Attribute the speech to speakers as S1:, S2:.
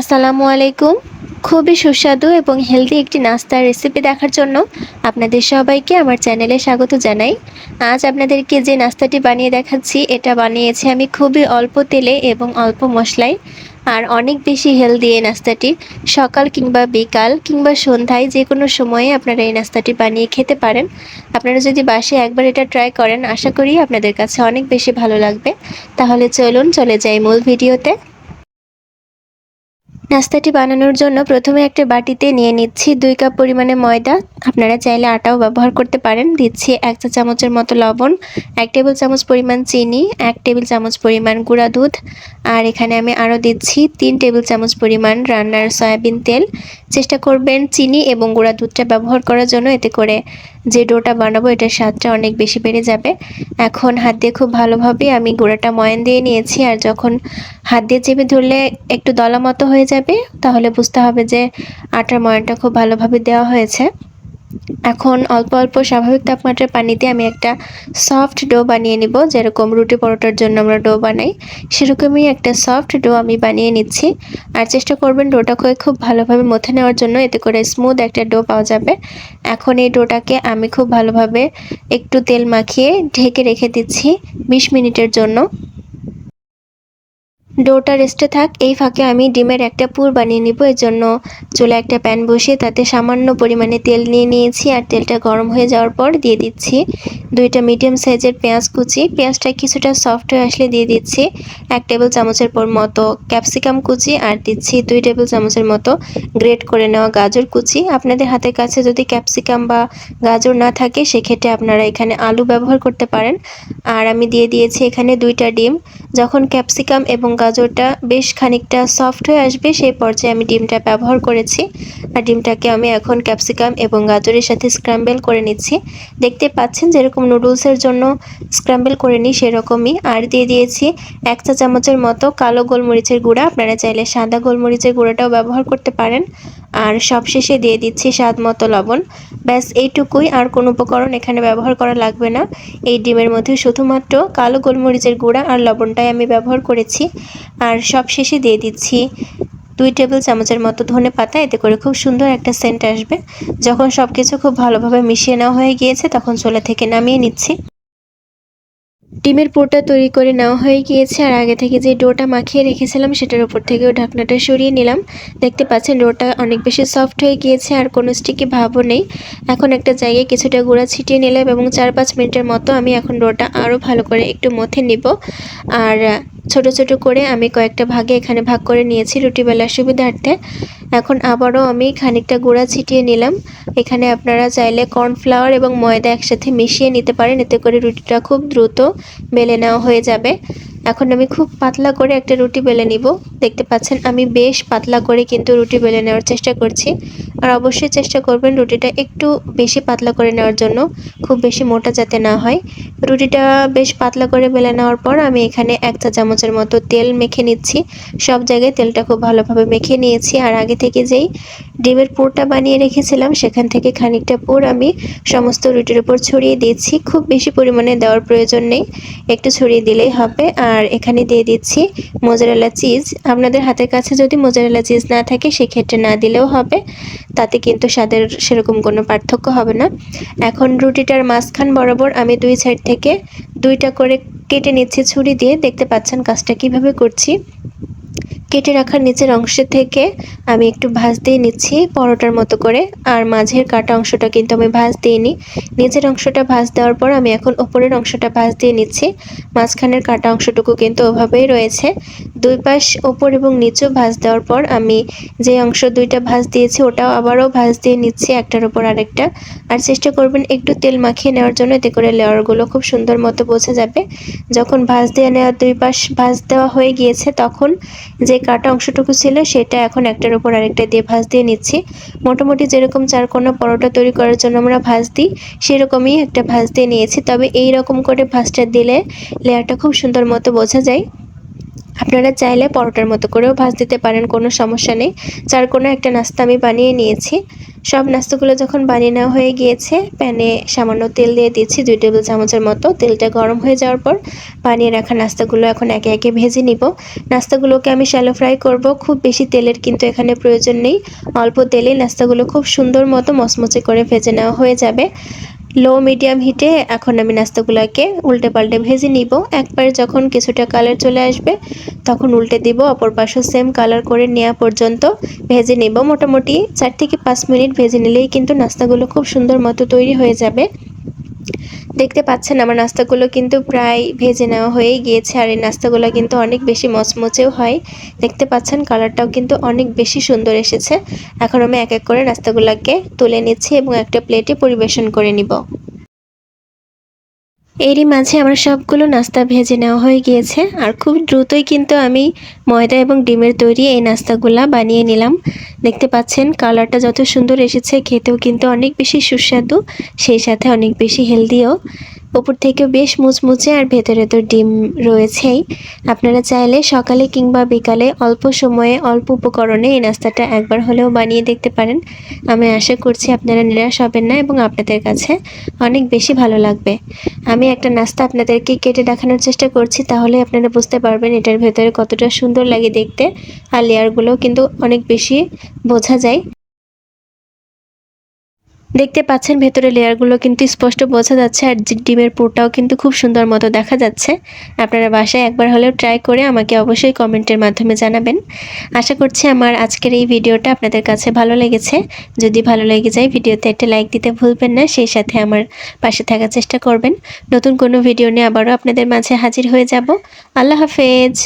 S1: আসসালামু আলাইকুম। খুবই সুস্বাদু এবং হেলদি একটি নাস্তার রেসিপি দেখার জন্য আপনাদের সবাইকে আমার চ্যানেলে স্বাগত জানাই। আজ আপনাদেরকে যে নাস্তাটি বানিয়ে দেখাচ্ছি, এটা বানিয়েছি আমি খুবই অল্প তেলে এবং অল্প মশলায়। আর অনেক বেশি হেলদি এই নাস্তাটি। সকাল কিংবা বিকাল কিংবা সন্ধ্যায় যে কোনো সময়ে আপনারা এই নাস্তাটি বানিয়ে খেতে পারেন। আপনারা যদি বাসে একবার এটা ট্রাই করেন, আশা করি আপনাদের কাছে অনেক বেশি ভালো লাগবে। তাহলে চলুন চলে যাই মূল ভিডিওতে। নাস্তাটি বানানোর জন্য প্রথমে একটা বাটিতে নিয়ে নিচ্ছি দুই কাপ পরিমাণে ময়দা। আপনারা চাইলে আটাও ব্যবহার করতে পারেন। দিচ্ছি এক চা চামচের মতো লবণ, এক টেবিল চামচ পরিমাণ চিনি, এক টেবিল চামচ পরিমাণ গুঁড়া দুধ আর এখানে আমি আরও দিচ্ছি তিন টেবিল চামচ পরিমাণ রান্নার সয়াবিন তেল। চেষ্টা করবেন চিনি এবং গুঁড়া দুধটা ব্যবহার করার জন্য, এতে করে যে ডোটা বানাবো, এটার স্বাদটা অনেক বেশি বেড়ে যাবে। এখন হাত দিয়ে খুব ভালোভাবে আমি গুঁড়াটা ময়ান দিয়ে নিয়েছি আর যখন হাত দিয়ে চেপে ধরলে একটু দলা মতো হয়ে যাবে, তাহলে বুঝতে হবে যে আটার ময়নটা খুব ভালোভাবে দেওয়া হয়েছে। এখন অল্প অল্প স্বাভাবিক তাপমাত্রার পানিতে আমি একটা সফট ডো বানিয়ে নিব, যেরকম রুটি পরোটার জন্য আমরা ডো বানাই। সেরকমই একটা সফট ডো আমি বানিয়ে নিচ্ছি। আর চেষ্টা করবেন ডোটা খুব ভালোভাবে মথে নেওয়ার জন্য, এতে করে স্মুথ একটা ডো পাওয়া যাবে। এখন এই ডোটাকে আমি খুব ভালোভাবে একটু তেল মাখিয়ে ঢেকে রেখে দিচ্ছি বিশ মিনিটের জন্য। ডোটা রেস্টে থাক, এই ফাঁকে আমি ডিমের একটা পুর বানিয়ে নিব। এর জন্য চুলে একটা প্যান বসিয়ে তাতে সামান্য পরিমাণে তেল নিয়ে নিয়েছি আর তেলটা গরম হয়ে যাওয়ার পর দিয়ে দিচ্ছি দুইটা মিডিয়াম সাইজের পেঁয়াজ কুচি। পেঁয়াজটা কিছুটা সফট হয়ে আসলে দিয়ে দিচ্ছি এক টেবিল চামচের পর মতো ক্যাপসিকাম কুচি আর দিচ্ছি দুই টেবিল চামচের মতো গ্রেট করে নেওয়া গাজর কুচি। আপনাদের হাতের কাছে যদি ক্যাপসিকাম বা গাজর না থাকে, সেক্ষেত্রে আপনারা এখানে আলু ব্যবহার করতে পারেন। আর আমি দিয়ে দিয়েছি এখানে দুইটা ডিম। যখন ক্যাপসিকাম এবং গাজরটা বেশ খানিকটা সফট হয়ে আসবে, সেই পর্যায়ে আমি ডিমটা ব্যবহার করেছি। আর ডিমটাকে আমি এখন ক্যাপসিকাম এবং গাজরের সাথে স্ক্র্যাম্বেল করে নিচ্ছি। দেখতে পাচ্ছেন যেরকম নুডলসের জন্য স্ক্র্যাম্বেল করে নিই, সেরকমই। আর দিয়ে দিয়েছি এক চা চামচের মতো কালো গোলমরিচের গুঁড়া। আপনারা চাইলে সাদা গোলমরিচের গুঁড়াটাও ব্যবহার করতে পারেন। আর সবশেষে দিয়ে দিচ্ছি স্বাদ মতো লবণ। ব্যাস, এইটুকুই। আর কোনো উপকরণ এখানে ব্যবহার করা লাগবে না। এই ডিমের মধ্যে শুধুমাত্র কালো গোলমরিচের গুঁড়া আর লবণটাই আমি ব্যবহার করেছি। আর সবশেষে দিয়ে দিচ্ছি দুই টেবিল চামচের মতো ধনে পাতা। এতে করে খুব সুন্দর একটা সেন্ট আসবে। যখন সব কিছু খুব ভালোভাবে মিশিয়ে নেওয়া হয়ে গিয়েছে, তখন চুলা থেকে নামিয়ে নিচ্ছি। ডিমের পোটা তৈরি করে নেওয়া হয়ে গিয়েছে, আর আগে থেকে যে ডোটা মাখিয়ে রেখেছিলাম সেটার উপর থেকেও ঢাকনাটা সরিয়ে নিলাম। দেখতে পাচ্ছেন, ডোটা অনেক বেশি সফট হয়ে গিয়েছে, আর কোনো স্টিকি ভাবও নেই। এখন একটা জায়গায় কিছুটা গুঁড়া ছিটিয়ে নিলাম এবং চার পাঁচ মিনিটের মতো আমি এখন ডোটা আরও ভালো করে একটু মথে নিব। আর ছোট ছোট করে আমি কয়েকটা ভাগে এখানে ভাগ করে নিয়েছি রুটি বেলার সুবিধার্থে। এখন আবারও আমি খানিকটা গুঁড়া ছিটিয়ে নিলাম। এখানে আপনারা চাইলে কর্নফ্লাওয়ার এবং ময়দা একসাথে মিশিয়ে নিতে পারেন, এতে করে রুটিটা খুব দ্রুত বেলে নেওয়া হয়ে যাবে। এখন আমি খুব পাতলা করে একটা রুটি বেলে নিব। দেখতে পাচ্ছেন আমি বেশ পাতলা করে কিন্তু রুটি বেলে নেওয়ার চেষ্টা করছি। আর অবশ্যই চেষ্টা করবেন রুটিটা একটু বেশি পাতলা করে নেওয়ার জন্য, খুব বেশি মোটা যাতে না হয়। রুটিটা বেশ পাতলা করে বেলে নেওয়ার পর আমি এখানে এক চা চামচের মতো তেল মেখে নিচ্ছি। সব জায়গায় তেলটা খুব ভালোভাবে মেখে নিয়েছি। আর আগে থেকে যেই ডিমের পুরটা বানিয়ে রেখেছিলাম, সেখান থেকে খানিকটা পুর আমি সমস্ত রুটির উপর ছড়িয়ে দিচ্ছি খুব বেশি পরিমাণে দেওয়ার প্রয়োজন নেই, একটু ছড়িয়ে দিলেই হবে। আর এখানে দিয়ে দিচ্ছি মোজারেলা চিজ আপনাদের হাতের কাছে যদি মোজারেলা চিজ না থাকে, সেক্ষেত্রে না দিলেও হবে, তাতে কিন্তু স্বাদের সেরকম কোনো পার্থক্য হবে না। এখন রুটিটার মাঝখান বরাবর আমি দুই সাইড থেকে দুইটা করে কেটে নিচ্ছি ছুরি দিয়ে। দেখতে পাচ্ছেন কাজটা কীভাবে করছি। কেটে রাখার নিচের অংশ থেকে আমি একটু ভাজ দিয়ে নিচ্ছি পরোটার মতো করে। আর মাঝের কাটা অংশটা কিন্তু আমি ভাজ দিইনি। নিচের অংশটা ভাজ দেওয়ার পর আমি এখন ওপরের অংশটা ভাজ দিয়ে নিচ্ছি। মাঝখানের কাটা অংশটুকু কিন্তু ওভাবেই রয়েছে। দুই পাশ ওপর এবং নিচু ভাজ দেওয়ার পর আমি যে অংশ দুইটা ভাজ দিয়েছি ওটাও আবারও ভাজ দিয়ে নিচ্ছি, একটার ওপর আরেকটা। আর চেষ্টা করবেন একটু তেল মাখিয়ে নেওয়ার জন্য, এতে করে লেয়ারগুলো খুব সুন্দর মতো বোঝা যাবে। যখন ভাজ দিয়ে নেওয়ার দুই পাশ ভাজ দেওয়া হয়ে গিয়েছে, তখন যে কাটা অংশটুকু ছিল, সেটা এখন একটার উপর আরেকটা দিয়ে ভাঁজ দিয়ে নিচ্ছি। মোটামুটি যেরকম চার কোনো পরোটা তৈরি করার জন্য আমরা ভাজ দিই, সেরকমই একটা ভাজ দিয়ে নিয়েছি। তবে এই রকম করে ভাঁজটা দিলে লেয়ারটা খুব সুন্দর মতো বোঝা যায়। আপনারা চাইলে পরোটার মতো করেও ভাজ দিতে পারেন, কোনো সমস্যা নেই। চার কোনো একটা নাস্তা আমি বানিয়ে নিয়েছি। সব নাস্তাগুলো যখন বানিয়ে নেওয়া হয়ে গিয়েছে, প্যানে সামান্য তেল দিয়ে দিচ্ছি, দুই টেবিল চামচের মতো। তেলটা গরম হয়ে যাওয়ার পর বানিয়ে রাখা নাস্তাগুলো এখন একে একে ভেজে নিব। নাস্তাগুলোকে আমি শ্যালো ফ্রাই করব, খুব বেশি তেলের কিন্তু এখানে প্রয়োজন নেই। অল্প তেলে নাস্তাগুলো খুব সুন্দর মতো মচমচে করে ভেজে নেওয়া হয়ে যাবে। লো, মিডিয়াম হিটে এখন আমি নাস্তাগুলোকে উল্টে পাল্টে ভেজে নিব। একবার যখন কিছুটা কালার চলে আসবে, তখন উল্টে দিব অপর পাশে সেম কালার করে নেওয়া পর্যন্ত ভেজে নিব। মোটামুটি চার থেকে পাঁচ মিনিট ভেজে নিলেই কিন্তু নাস্তাগুলো খুব সুন্দর মতো তৈরি হয়ে যাবে। দেখতে পাচ্ছেন, আমার নাস্তাগুলো কিন্তু প্রায় ভেজে নেওয়া হয়েই গিয়েছে আর এই নাস্তাগুলো কিন্তু অনেক বেশি মচমচেও হয়। দেখতে পাচ্ছেন, কালারটাও কিন্তু অনেক বেশি সুন্দর এসেছে। এখন আমি এক এক করে নাস্তাগুলোকে তুলে নিচ্ছি এবং একটা প্লেটে পরিবেশন করে নিব। এরই মাঝে আমার সবগুলো নাস্তা ভেজে নেওয়া হয়ে গিয়েছে। আর খুব দ্রুতই কিন্তু আমি ময়দা এবং ডিমের তৈরি এই নাস্তাগুলা বানিয়ে নিলাম। দেখতে পাচ্ছেন, কালারটা যত সুন্দর এসেছে, খেতেও কিন্তু অনেক বেশি সুস্বাদু, সেই সাথে অনেক বেশি হেলদিও। উপর থেকেও বেশ মুচমুচে আর ভেতরে তো ডিম রয়েছেই। আপনারা চাইলে সকালে কিংবা বিকালে অল্প সময়ে অল্প উপকরণে এই নাস্তাটা একবার হলেও বানিয়ে দেখতে পারেন। আমি আশা করছি আপনারা নিরাশ হবেন না এবং আপনাদের কাছে অনেক বেশি ভালো লাগবে। আমি একটা নাস্তা আপনাদেরকে কেটে দেখানোর চেষ্টা করছি, তাহলে আপনারা বুঝতে পারবেন এটার ভেতরে কতটা সুন্দর লাগে দেখতে। আর লেয়ারগুলো কিন্তু অনেক বেশি বোঝা যায়। দেখতে পাচ্ছেন ভেতরে লেয়ারগুলো কিন্তু স্পষ্ট বোঝা যাচ্ছে আর ডিমের পুরটাও কিন্তু খুব সুন্দর মতো দেখা যাচ্ছে। আপনারা বাসায় একবার হলেও ট্রাই করে আমাকে অবশ্যই কমেন্টের মাধ্যমে জানাবেন। আশা করছি আমার আজকের এই ভিডিওটা আপনাদের কাছে ভালো লেগেছে। যদি ভালো লেগে যায় ভিডিওতে একটা লাইক দিতে ভুলবেন না, সেই সাথে আমার পাশে থাকার চেষ্টা করবেন। নতুন কোনো ভিডিও নিয়ে আবারও আপনাদের মাঝে হাজির হয়ে যাব। আল্লাহ হাফেজ।